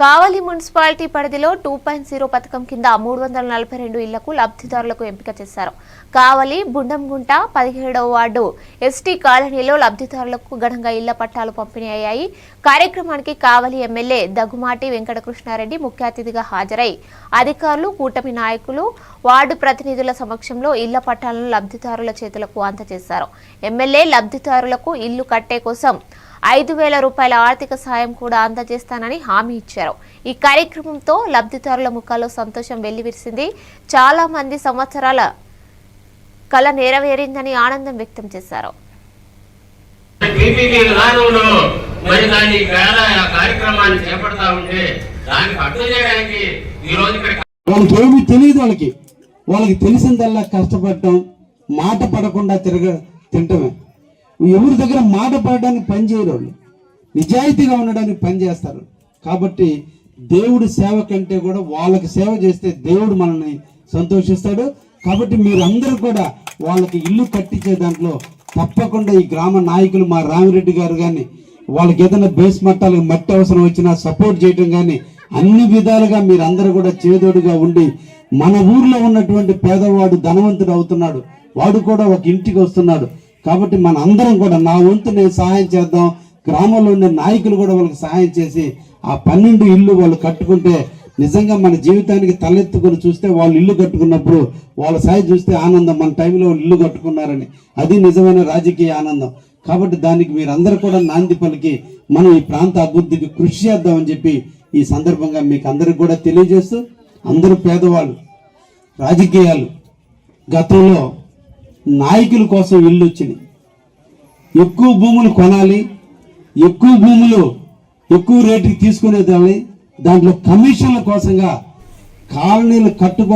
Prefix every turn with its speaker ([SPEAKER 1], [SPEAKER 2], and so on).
[SPEAKER 1] కావలి municipality పరిధిలో two point zero పథకం కింద మూడు వందల నలభై రెండు ఇళ్ళకు లబ్ధిదారులకు ఎంపిక చేశారు. కావలి బుండంగుంట పదిహేడవ వార్డు ఎస్టీ కాలనీలో లబ్ధిదారులకు ఘనంగా ఇళ్ళ పట్టాలు పంపిణీ అయ్యాయి. కార్యక్రమానికి కావలి ఎమ్మెల్యే దగ్గుమాటి వెంకటకృష్ణారెడ్డి ముఖ్య అతిథిగా హాజరై అధికారులు కూటమి నాయకులు వార్డు ప్రతినిధుల సమక్షంలో ఇళ్ళ పట్టాలను లబ్ధిదారుల చేతులకు అందజేశారు. ఎమ్మెల్యే లబ్ధిదారులకు ఇల్లు కట్టే కోసం ఐదు వేల రూపాయల ఆర్థిక సాయం కూడా అందజేస్తానని హామీ ఇచ్చారు. ఈ కార్యక్రమంతో లబ్ధిదారుల ముఖాల్లో సంతోషం వెల్లివిరిసింది. చాలా మంది సంవత్సరాల కళ నెరవేరిందని ఆనందం వ్యక్తం చేశారు.
[SPEAKER 2] టీపీకి విధానంలో మరి దాన్ని వేళ ఆ కార్యక్రమాన్ని చేపడతా ఉంటే దానికి అడ్డు చేయడానికి ఈ రోజు ఇక్కడ
[SPEAKER 3] వాళ్ళకి ఏమీ తెలియదు వాళ్ళకి. వాళ్ళకి తెలిసిందల్లా కష్టపడటం మాట పడకుండా తిరగ తింటమే. ఎవరి దగ్గర మాట పడడానికి పనిచేయరు వాళ్ళు. నిజాయితీగా ఉండడానికి పని చేస్తారు. కాబట్టి దేవుడి సేవ కంటే కూడా వాళ్ళకి సేవ చేస్తే దేవుడు మనల్ని సంతోషిస్తాడు. కాబట్టి మీరందరూ కూడా వాళ్ళకి ఇల్లు కట్టించే దాంట్లో తప్పకుండా ఈ గ్రామ నాయకులు మా రామిరెడ్డి గారు కానీ వాళ్ళకి ఏదైనా బేస్ మట్టాలకు మట్టి అవసరం వచ్చినా సపోర్ట్ చేయటం కానీ అన్ని విధాలుగా మీరందరూ కూడా చేదోడుగా ఉండి మన ఊర్లో ఉన్నటువంటి పేదవాడు ధనవంతుడు అవుతున్నాడు. వాడు కూడా ఒక ఇంటికి వస్తున్నాడు. కాబట్టి మన అందరం కూడా నా వంతు నేను సహాయం చేద్దాం. గ్రామంలో ఉండే నాయకులు కూడా వాళ్ళకి సహాయం చేసి ఆ పన్నెండు ఇల్లు వాళ్ళు కట్టుకుంటే నిజంగా మన జీవితానికి తలెత్తుకొని చూస్తే వాళ్ళు ఇల్లు కట్టుకున్నప్పుడు వాళ్ళ సాయి చూస్తే ఆనందం. మన టైంలో ఇల్లు కట్టుకున్నారని. అది నిజమైన రాజకీయ ఆనందం. కాబట్టి దానికి మీరందరూ కూడా నాంది పలికి మనం ఈ ప్రాంత అభివృద్ధికి కృషి చేద్దామని చెప్పి ఈ సందర్భంగా మీకు అందరికి కూడా తెలియజేస్తూ అందరూ పేదవాళ్ళు రాజకీయాలు గతంలో నాయకుల కోసం ఇల్లు వచ్చింది ఎక్కువ భూములు కొనాలి ఎక్కువ భూములు ఎక్కువ రేటుకి తీసుకునేదాన్ని దాంట్లో కమిషన్ల కోసంగా కాలనీలు కట్టుకో